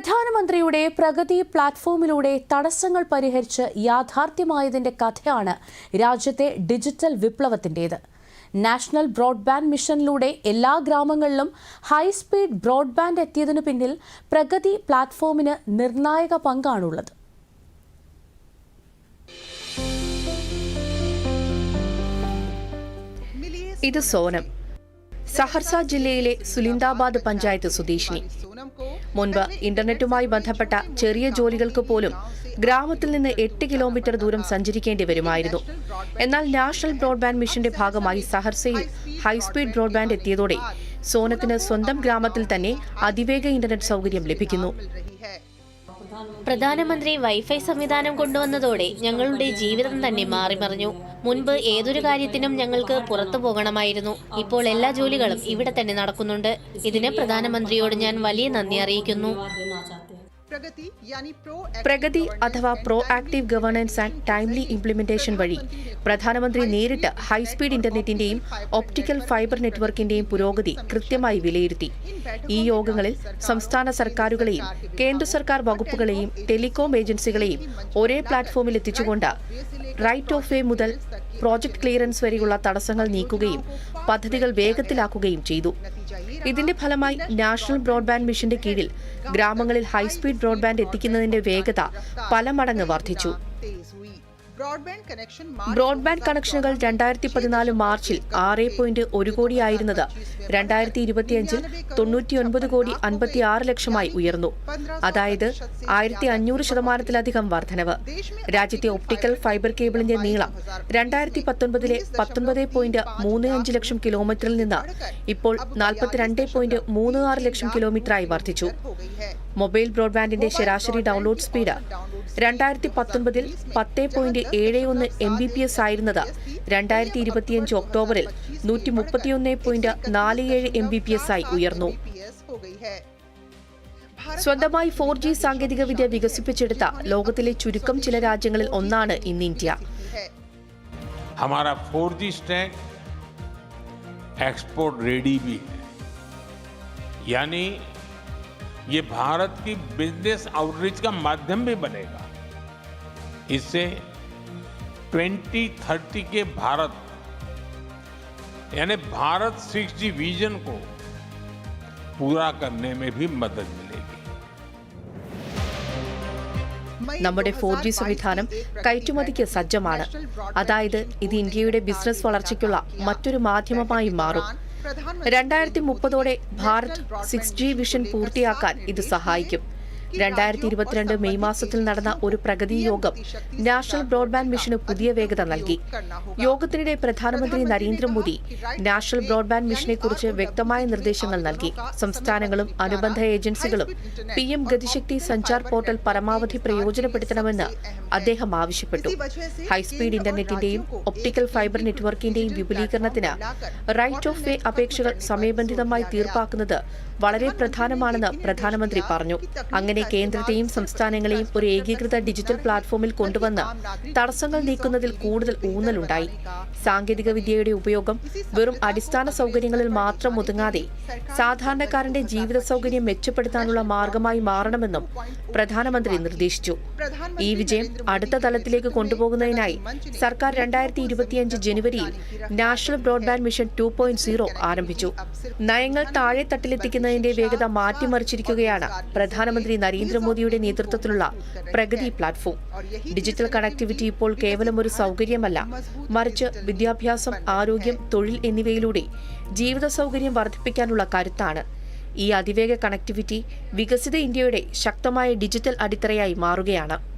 പ്രധാനമന്ത്രിയുടെ പ്രഗതി പ്ലാറ്റ്ഫോമിലൂടെ തടസ്സങ്ങൾ പരിഹരിച്ച് യാഥാർത്ഥ്യമായതിന്റെ കഥയാണ് രാജ്യത്തെ ഡിജിറ്റൽ വിപ്ലവത്തിന്റേത്. നാഷണൽ ബ്രോഡ്ബാൻഡ് മിഷനിലൂടെ എല്ലാ ഗ്രാമങ്ങളിലും ഹൈസ്പീഡ് ബ്രോഡ്ബാൻഡ് എത്തിയതിനു പിന്നിൽ പ്രഗതി പ്ലാറ്റ്ഫോമിന് നിർണായക പങ്കാണുള്ളത്. ഇത് സോനം. സഹർസ ജില്ലയിലെ സുലിന്ദാബാദ് പഞ്ചായത്ത് സ്വദേശിനി. മുൻപ് ഇന്റർനെറ്റുമായി ബന്ധപ്പെട്ട ചെറിയ ജോലികൾക്ക് പോലും ഗ്രാമത്തിൽ നിന്ന് എട്ട് കിലോമീറ്റർ ദൂരം സഞ്ചരിക്കേണ്ടി വരുമായിരുന്നു. എന്നാൽ നാഷണൽ ബ്രോഡ്ബാൻഡ് മിഷന്റെ ഭാഗമായി സഹർസയിൽ ഹൈസ്പീഡ് ബ്രോഡ്ബാൻഡ് എത്തിയതോടെ സോനത്തിന് സ്വന്തം ഗ്രാമത്തിൽ തന്നെ അതിവേഗ ഇന്റർനെറ്റ് സൗകര്യം ലഭിക്കുന്നു. പ്രധാനമന്ത്രി വൈഫൈ സംവിധാനം കൊണ്ടുവന്നതോടെ ഞങ്ങളുടെ ജീവിതം തന്നെ മാറിമറിഞ്ഞു. മുൻപ് ഏതൊരു കാര്യത്തിനും ഞങ്ങൾക്ക് പുറത്തു പോകണമായിരുന്നു. ഇപ്പോൾ എല്ലാ ജോലികളും ഇവിടെ തന്നെ നടക്കുന്നുണ്ട്. ഇതിന് പ്രധാനമന്ത്രിയോട് ഞാൻ വലിയ നന്ദി അറിയിക്കുന്നു. പ്രഗതി അഥവാ pro active governance and timely implementation വഴി പ്രധാനമന്ത്രി നേരിട്ട് ഹൈസ്പീഡ് ഇന്റർനെറ്റിന്റെയും ഒപ്റ്റിക്കൽ ഫൈബർ നെറ്റ്വർക്കിന്റെയും പുരോഗതി കൃത്യമായി വിലയിരുത്തി. ഈ യോഗങ്ങളിൽ സംസ്ഥാന സർക്കാരുകളെയും കേന്ദ്ര സർക്കാർ വകുപ്പുകളെയും ടെലികോം ഏജൻസികളെയും ഒരേ പ്ലാറ്റ്ഫോമിൽ എത്തിച്ചുകൊണ്ട് റൈറ്റ് ഓഫ് വേ മുതൽ പ്രോജക്ട് ക്ലിയറൻസ് വരെയുള്ള തടസ്സങ്ങൾ നീക്കുകയും പദ്ധതികൾ വേഗത്തിലാക്കുകയും ചെയ്തു. ഇതിന്റെ ഫലമായി നാഷണൽ ബ്രോഡ്ബാൻഡ് മിഷന്റെ കീഴിൽ ഗ്രാമങ്ങളിൽ ഹൈസ്പീഡ് ബ്രോഡ്ബാൻഡ് എത്തിക്കുന്നതിന്റെ വേഗത പല മടങ്ങ് വർദ്ധിച്ചു. ബ്രോഡ്ബാൻഡ് കണക്ഷനുകൾ രണ്ടായിരത്തി പതിനാല് മാർച്ചിൽ ആറ് പോയിന്റ് ഒരു കോടി ആയിരുന്നത്. രണ്ടായിരത്തി ഇരുപത്തിയഞ്ചിൽ തൊണ്ണൂറ്റിയൊൻപത് കോടി അൻപത്തി ആറ് ലക്ഷമായി ഉയർന്നു. അതായത് ആയിരത്തി അഞ്ഞൂറ് ശതമാനത്തിലധികം വർധനവ്. രാജ്യത്തെ ഒപ്റ്റിക്കൽ ഫൈബർ കേബിളിന്റെ നീളം രണ്ടായിരത്തി പത്തൊൻപതിലെ പത്തൊൻപത് പോയിന്റ് മൂന്ന് അഞ്ച് ലക്ഷം കിലോമീറ്ററിൽ നിന്ന് ഇപ്പോൾ നാൽപ്പത്തിരണ്ട് പോയിന്റ് മൂന്ന് ആറ് ലക്ഷം കിലോമീറ്ററായി വർദ്ധിച്ചു. മൊബൈൽ ബ്രോഡ്ബാൻഡിന്റെ ശരാശരി ഡൗൺലോഡ് സ്പീഡ് രണ്ടായിരത്തി പത്തൊൻപതിൽ പത്ത് പോയിന്റ് ഏഴ് ഒന്ന് എം ബി പി എസ് ആയിരുന്നത് രണ്ടായിരത്തി ഇരുപത്തിയഞ്ച് ഒക്ടോബറിൽ നൂറ്റി മുപ്പത്തിയൊന്ന് പോയിന്റ് നാല് ഏഴ് എം ബി പി എസ് ആയി ഉയർന്നു पीएस हो गई है സ്വന്തമായി ഫോർ ജി സാങ്കേതികവിദ്യ വികസിപ്പിച്ചെടുത്ത ലോകത്തിലെ ചുരുക്കം ചില രാജ്യങ്ങളിൽ ഒന്നാണ് ഇന്ന് ഇന്ത്യ है हमारा 4G स्टैक एक्सपोर्ट रेडी भी है यानी ये भारत की बिजनेस आउटरीच का माध्यम भी बनेगा इससे 2030 के भारत यानी भारत 6G विजन को पूरा करने में भी मदद मिलेगी നമ്മുടെ ഫോർ ജി സംവിധാനം കയറ്റുമതിക്ക് സജ്ജമാണ് അതായത് ഇത് ഇന്ത്യയുടെ ബിസിനസ് വളർച്ചയ്ക്കുള്ള മറ്റൊരു മാധ്യമമായി മാറും രണ്ടായിരത്തി മുപ്പതോടെ ഭാരത് സിക്സ് ജി വിഷൻ പൂർത്തിയാക്കാൻ ഇത് സഹായിക്കും. രണ്ടായിരത്തി ഇരുപത്തിരണ്ട് മെയ് മാസത്തിൽ നടന്ന ഒരു പ്രഗതി യോഗം നാഷണൽ ബ്രോഡ്ബാൻഡ് മിഷന് പുതിയ വേഗത നൽകി. യോഗത്തിനിടെ പ്രധാനമന്ത്രി നരേന്ദ്രമോദി നാഷണൽ ബ്രോഡ്ബാൻഡ് മിഷനെ കുറിച്ച് വ്യക്തമായ നിർദ്ദേശങ്ങൾ നൽകി. സംസ്ഥാനങ്ങളും അനുബന്ധ ഏജൻസികളും P M Gati Shakti Sanchar portal പരമാവധി പ്രയോജനപ്പെടുത്തണമെന്ന് അദ്ദേഹം ആവശ്യപ്പെട്ടു. ഹൈസ്പീഡ് ഇന്റർനെറ്റിന്റെയും ഒപ്റ്റിക്കൽ ഫൈബർ നെറ്റ്വർക്കിന്റെയും വിപുലീകരണത്തിന് റൈറ്റ് ഓഫ് വേ അപേക്ഷകൾ സമയബന്ധിതമായി തീർപ്പാക്കുന്നത് വളരെ പ്രധാനമാണെന്ന് പ്രധാനമന്ത്രി പറഞ്ഞു. അങ്ങനെ കേന്ദ്രത്തെയും സംസ്ഥാനങ്ങളെയും ഒരു ഏകീകൃത ഡിജിറ്റൽ പ്ലാറ്റ്ഫോമിൽ കൊണ്ടുവന്ന് തടസ്സങ്ങൾ നീക്കുന്നതിൽ കൂടുതൽ ഊന്നലുണ്ടായി. സാങ്കേതിക വിദ്യയുടെ ഉപയോഗം വെറും അടിസ്ഥാന സൗകര്യങ്ങളിൽ മാത്രം ഒതുങ്ങാതെ സാധാരണക്കാരന്റെ ജീവിത സൗകര്യം മെച്ചപ്പെടുത്താനുള്ള മാർഗമായി മാറണമെന്നും പ്രധാനമന്ത്രി നിർദ്ദേശിച്ചു. ഈ വിജയം അടുത്ത തലത്തിലേക്ക് കൊണ്ടുപോകുന്നതിനായി സർക്കാർ രണ്ടായിരത്തി ഇരുപത്തിയഞ്ച് ജനുവരിയിൽ national broadband mission two point zero ആരംഭിച്ചു. നയങ്ങൾ താഴെ തട്ടിലെത്തിക്കുന്നതിന്റെ വേഗത മാറ്റിമറിച്ചിരിക്കുകയാണ് പ്രധാനമന്ത്രി നരേന്ദ്രമോദിയുടെ നേതൃത്വത്തിലുള്ള പ്രഗതി പ്ലാറ്റ്ഫോം. ഡിജിറ്റൽ കണക്ടിവിറ്റി ഇപ്പോൾ കേവലം ഒരു സൗകര്യമല്ല മറിച്ച് വിദ്യാഭ്യാസം ആരോഗ്യം തൊഴിൽ എന്നിവയിലൂടെ ജീവിത സൗകര്യം വർദ്ധിപ്പിക്കാനുള്ള കരുത്താണ്. ഈ അതിവേഗ കണക്ടിവിറ്റി വികസിത ഇന്ത്യയുടെ ശക്തമായ ഡിജിറ്റൽ അടിത്തറയായി മാറുകയാണ്.